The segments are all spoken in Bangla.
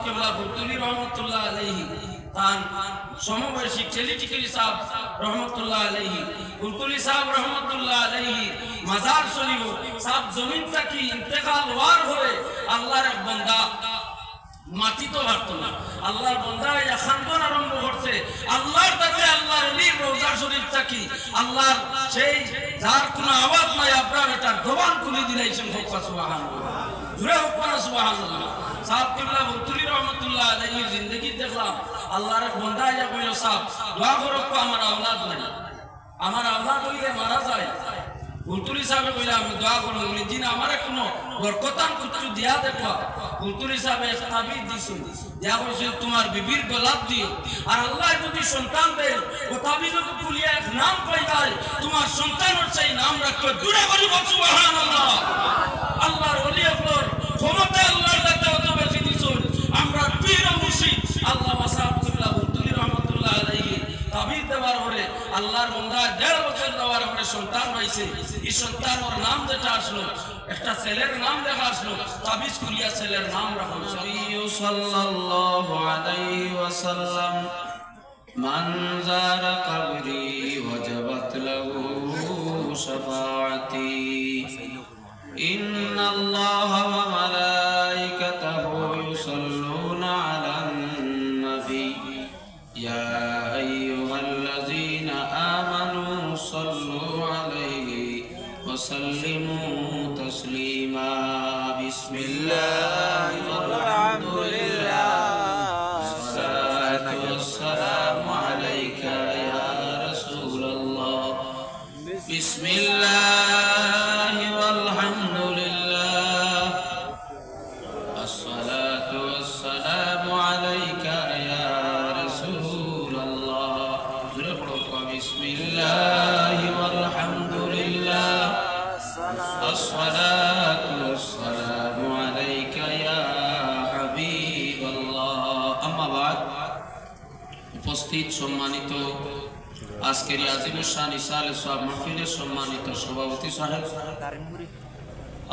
রহমতুল্লাহ আলাইহি তান সমবয়সী টেলিটিকেলি সাহেব রহমতুল্লাহ আলাইহি, কুলকুলি সাহেব রহমতুল্লাহ আলাইহি, মাজার শরীফ সাহেব জমিন থাকি ইন্তেকাল হওয়ার পরে আল্লাহর এক বান্দা মাটি তো পারতো না। আল্লাহর বন্ধা ইয়া খানগন আরম্ভ করছে। আল্লাহর কাছে আল্লাহর অলির রোজা শরীফ থাকি। আল্লাহর সেই যার কোনো আওয়াজ নাই, আপনার এটার জবান খুলে দিলাইছেন হোক সুবাহান জুড়ে হোক সুবাহান তোমার বিবির গোলাপ দিও আর আল্লাহ যদি সন্তান দেয় নাম তোমার সন্তানের সেই নাম রাখো দূরে করি সুবহানাল্লাহ। আল্লাহর আপনার ক্ষমতা আল্লাহর কাছে অত বেশি দিছুন আমরা পীর ও মুর্শিদ আল্লাহ মাসাব কিবলা কুলতুরি রহমাতুল্লাহ আলাইহি তাবিজ দেওয়ার পরে আল্লাহর বন্দা দেড় বছর দেওয়ার পরে সন্তান হয়েছে। এই সন্তান ওর নাম যেটা আসলো, একটা ছেলের নাম লেখা আসলো, তাবিজ কুলিয়া ছেলের নাম রাখা সাল্লাল্লাহু আলাইহি ওয়াসাল্লাম, মান যারা কবরি ওয়াজাবাত লাহু শাফাআতি। وسلموا تسليما بسم الله ইসলামাবাদ উপস্থিত সম্মানিত আজকের আজিমুসান ইসা আল সাহ মহফিলের সম্মানিত সভাপতি সাহেব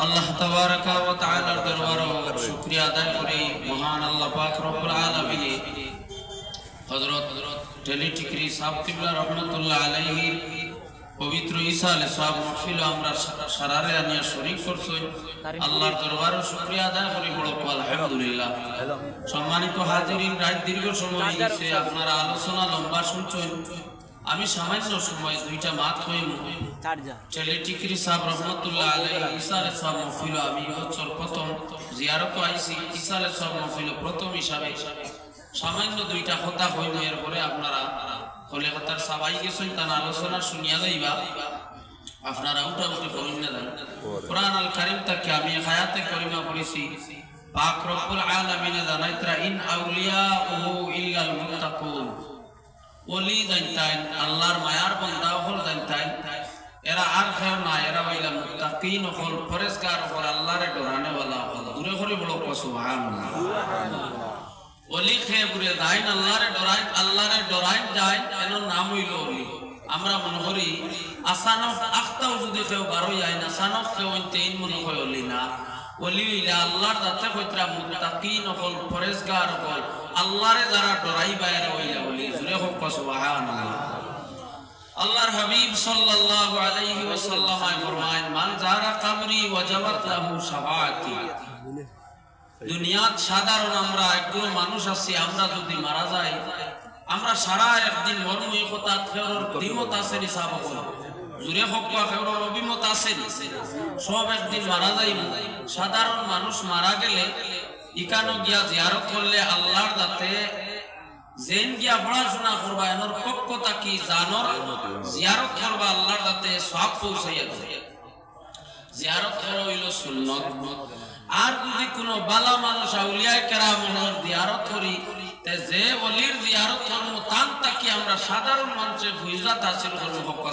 আল্লাহ তাবারাকা ওয়া তাআলার দরবারে শুকরিয়া আদায় করে মহান আল্লাহ পাক রব্বুল আলামিন হযরত টেলিটিকরি সাহেব কিবলা রহমাতুল্লাহ আলাইহি পবিত্র আলাইহিস সালাম মাহফিল আমরা সারারে আনিয়া শরীক করছই। আল্লাহর দরবারে শুকরিয়া আদায় করি বড় আলহামদুলিল্লাহ। সম্মানিত হাজিরিন রাত দীর্ঘ সময় গেছে আপনারা আলোচনা লম্বা শুনছেন। আমি সামান্য সময় দুইটা মাত হইম টেলিটিকরি সাহেব রহমতুল্লাহ আলাইহি ঈসা আলাইহিস সালাম মাহফিল আমি বছর প্রথম জিয়ারত ঈসা আলাইহিস সালাম মাহফিল প্রথম হিসাবে সামান্য দুইটা কথা হইম এরপরে আপনারা হলে কথার সবাই গেছেন তার আলোচনা শুনিয়া যাইবা আপনারা উঠা উঠে পড়ুন না যান। কোরআন আল কারিম তাকে আমি হায়াতে করিমা পড়েছি। পাক রব্বুল আলামিনে জানাইতরা, ইন আউলিয়াউহু ইল্লাল মুত্তাকুন। ওলি জানতাইন, আল্লাহর মায়ার বান্দা হল জানতাইন। এরা আর খেও না এরা হইলা মুত্তাকিন হল ফরেজগার হল আল্লাহরে ডরানে ওয়ালা হল দূরে করে বড় সুবহানাল্লাহ। অলি খেয়ে ঘুরে যাইন আল্লাহরে ডরাইন আল্লাহরে ডরাইন যাইন এন নাম হইল আমরা মনে করি, আসানক আখতাও যদি কেউ বারো যায় না, আসানক কেউ তেইন মনে হয় অলি না। অলি হইলে আল্লাহর দাতে কইতরা মুত্তাকিন হল, ফরেজগার হল, আল্লাহরে যারা ডরাই বাইরে হইলা অলি জুরে হোক সুবহানাল্লাহ। আল্লাহর হাবিব সাল্লাল্লাহু আলাইহি ওয়াসাল্লাম ফরমায় মান যারা কবরি ওয়াজাবাত লাহু শাফাআতি দুনিয়াত সাধারণ আমরা একগুলো মানুষ আছি, আমরা যদি মারা যাই, আমরা সারা একদিন মর্ম কথা দ্বিমত আছে নি সাহাব জুরে হকা অভিমত আছে। সব একদিন মারা যাইব। সাধারণ মানুষ মারা গেলে, ইকানো গিয়া জিয়ারত করলে আল্লাহর দাতে, জেন গিয়া পড়াশোনা করবা, এনর পক্ষতা কি জানর জিয়ারত করবা, আল্লাহর দাতে সব পৌঁছাইয়া জিয়ারত করা হইল সুন্নত। আর যদি কোনো বালা মানুষ আউলিয়ায় কেরাম দিয়ারত করি যে অলির দিয়ারত করব তান তাকে আমরা সাধারণ মানুষের ফুইজাত হাসিল করব হক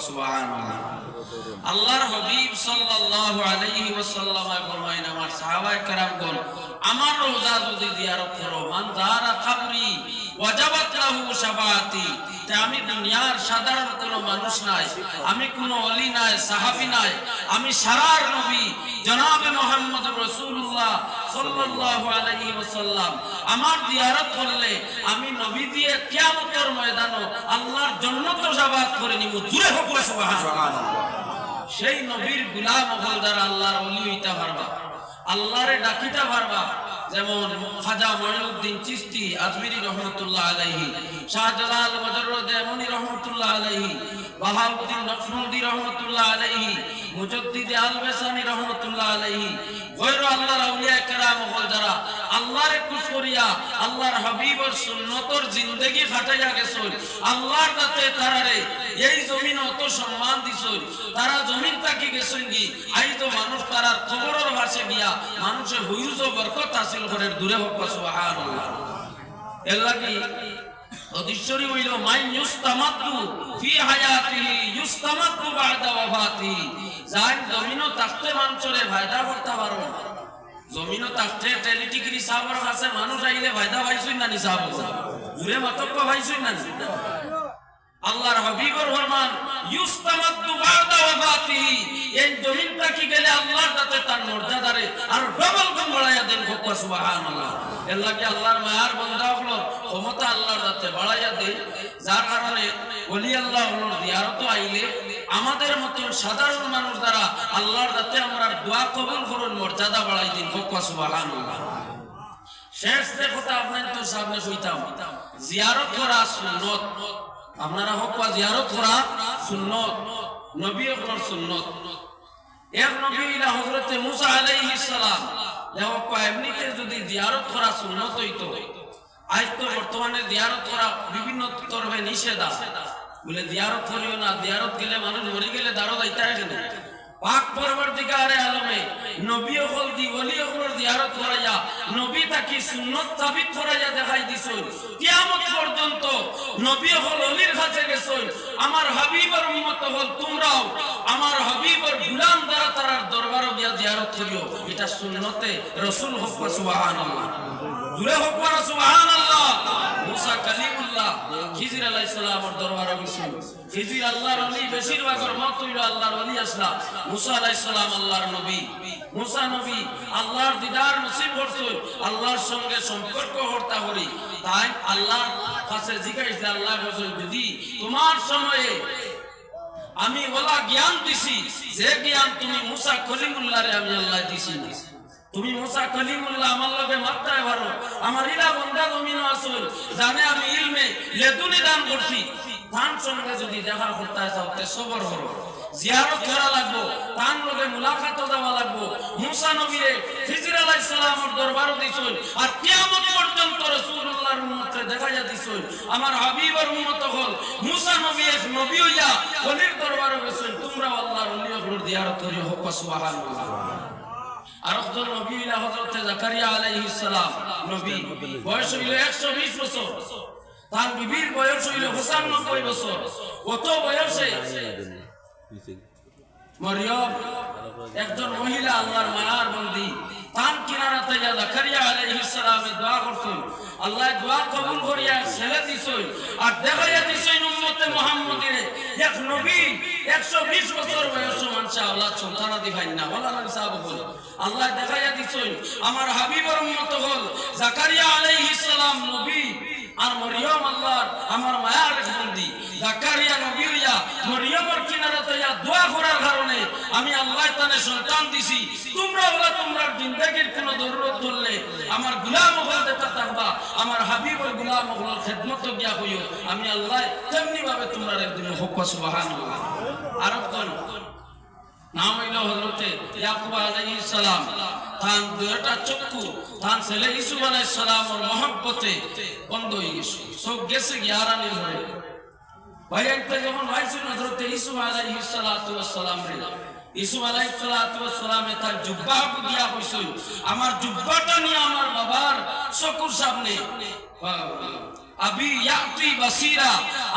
আল্লাহর হাবিব সাল্লাল্লাহু আলাইহি ওয়াসাল্লাম ফরমায়েন, আমার সাহাবায়ে কেরামগণ আমার রোজা যদি জিয়ারত করো, মান যারা কাবরি ওয়াজাবাত লাহু আমি দুনিয়ার সাধারণ কোনো মানুষ নাই, আমি কোনো অলি নাই, সাহাবী নাই, আমি সারার নবী, জনাবে মোহাম্মদ সাল্লাল্লাহু আলাইহি ওয়াসাল্লাম। আমার করলে আমি নবী দিয়ে কিয়ামতের ময়দানে আল্লাহর জান্নাত শাফাআত করে নিব সুবহানাল্লাহ। সেই নবীর গুলাম হল দ্বারা আল্লাহর অলি হইতে পারবা। আল্লাহরে ডাকিতে পারবা। যেমন খাজা মঈনুদ্দিন চিস্তি আজমিরি রহমতুল্লাহ আলাইহি, শাহজালাল মজরুদ এমনি রহমতুল্লাহ আলাইহি, বাহাউদ্দিন নকশবন্দি রহমতুল্লাহ আলাইহি, মুজদ্দিদ আলবেসানি রহমতুল্লাহ আলাইহি গৈর আল্লাহর আউলিয়া কেরাম হল যারা আল্লাহরে খুশ করিয়া, আল্লাহর হাবিবর সুন্নতর জিন্দেগি খাটাইয়া গেছল আল্লাহর কাছে তারারে এই জমিন অত সম্মান দিছল তারা জমিন তাকি গেছল কি? আই তো মানুষ তারা কবরের ভাষে গিয়া মানুষের হুইজ বরকত হাসিল করে দূরে হোক সুবহানাল্লাহ। এর লাগি অদৃশ্যরী হইল, মাই ইউস্তামাদ্দু ফি হায়াতিহি ইউস্তামাদ্দু বাদা ওয়াফাতিহি যার জমিনও তাকতে মানুষরে ফায়দা করতে পারো জমিনও তাকতে টেলিটিগিরি সাবর কাছে মানুষ আইলে ফায়দা পাইছই না নি সাব জুরে মাতব্য পাইছই না? আল্লাহর হাবিবর ফরমান ইউস্তামাদ্দু বাদা ওয়াফাতিহি এই জমিনটা কি গেলে আল্লাহর তার মর্যাদারে আর ডবল বাড়াইয়া দেন আল্লাহর মায়ার হলো, ক্ষমতা আল্লাহর বাড়াইয়া দেয় যার কারণে আল্লাহ আইলে, আমাদের মতো সাধারণ মানুষ দ্বারা আল্লাহর কাছে আমরা দোয়া কবুল করুন, মর্যাদা বাড়াই দিন শেষ কথা আপনার তো সামনে কইতাম জিয়ারত করা সুন্নত। আপনারা হোক জিয়ারত করা সুন্নত। নবী হকর সুন্নত। এক নবী ইলা হযরতে মুসা আলাইহিস সালাম। যদি জিয়ারত করা সুন্নত হইতো, আজ তো বর্তমানে জিয়ারত করা বিভিন্ন তরফে বলে জিয়ারত না, জিয়ারত গেলে মানুষ মরে গেলে নবী হল হল নবী দেখাই নবী হল আমার হাবিবের হল তোমরাও, আমার হাবিবের গুলাম দ্বারা তারার দরবারও গিয়া জিয়ারত করিও। এটা সুন্নতে রাসূল হক জুড়ে হোক সুবহানাল্লাহ। মুসা কালিমুল্লাহ খিজির আলাইহিস সালামের দরবারে গেছিল খিজির আল্লাহর বেশিরভাগের মত আল্লাহর মুসা আলাইহিস সালাম আল্লাহর নবী। মুসা নবী আল্লাহর দিদার নসিব আল্লাহর সঙ্গে সম্পর্ক হর্তা করি তাই আল্লাহর কাছে জিজ্ঞাসা আল্লাহ বলেন যদি তোমার সময়ে আমি ওলা জ্ঞান দিছি, যে জ্ঞান তুমি মুসা কলিমুল্লাহরে আমি আল্লাহ দিছি তুমি মুসা কলিমুল্লাহ আমার লগে মাত্রায় ভালো আমার ইলা বন্ধা জমিন আসল, জানে আমি ইলমে লেদুনি দান করছি। ধান সঙ্গে যদি দেখা করতে চাও সবর হরো। জিয়ারত করা লাগবো তান লগে মুলাকাত দেওয়া লাগবো। মুসা নবীরে খিজির আলাইহিস সালামের দরবারও দিছুন, আর কিয়ামত পর্যন্ত রাসূলুল্লাহর উম্মতরে দেখাইয়া দিছুন। আমার হাবিবের উম্মত হল মুসা নবী এক নবী হইয়া ওলির দরবারও গেছেন আল্লাহর ওলিয়গুলোর জিয়ারত করি সুবহানাল্লাহ। নবী হযরত জাকারিয়া আলাইহিস সালাম, নবী। বয়স হইল 120 বছর। তার বিবির বয়স হইল 95 বছর। কত বয়সে? মরিয়ম, একজন মহিলা আল্লাহর মায়ার বন্দি। তান কিনারাতে যা জাকারিয়া আলাইহিস সালামে দোয়া করছেন। আল্লাহ দোয়া কবুল করিয়া ছেলে দিছই আর দেখাইয়া দিছই উম্মতে মুহাম্মদিরে এক নবী 120 বছর বয়স মানুষ আল্লাহ সন্তানাদি ভাই না নবী সাহেব বল আল্লাহ দেখাইয়া দিছই আমার হাবিবের উম্মত হল জাকারিয়া আলাইহিস সালাম নবী। আর মরিয়ম আল্লাহর আমার মায়ার বন্দি জাকারিয়া নবী হইয়া মরিয়মের কিনারাতে যা দোয়া করার আমি আল্লাহ তানে সন্তান দিছি। তোমরা ওলা তোমরা জিন্দেগির কোন জরুরত ধরলে। আমার গুলাম হল দেতা থাকবা, আমার হাবিবের গুলাম হল খেদমত গিয়া হইও। আমি আল্লাহ তেমনি ভাবে তোমরা একদিন হোক, সুবহানাল্লাহ। আর একজন নাম হইল হজরতে ইয়াকুব আলাইহিস সালাম। তান দুইটা চক্ষু তান ছেলে ইসু আলাইহিস সালামের মহব্বতে বন্ধ হয়ে গেছে। সব গেছে গিয়ারানি একটা যখন হজরতে আলাইহিস সালাতু ওয়াস সালাম রে। ইসু আলাইসালামে তার জুব্বা দিয়া কইছিল আমার জুব্বাটা নিয়ে আমার বাবার চকুর সামনে। আবি ইয়াতি বাসিরা,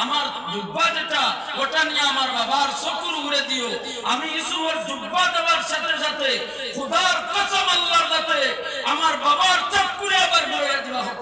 আমার জুব্বা যেটা, ওটা নিয়ে আমার বাবার চকুর উড়ে দিও। আমি ইসুর জুব্বা দেওয়ার সাথে সাথে খুদার কসম আল্লাহর চকুরে আবার বলে দিবা। হোক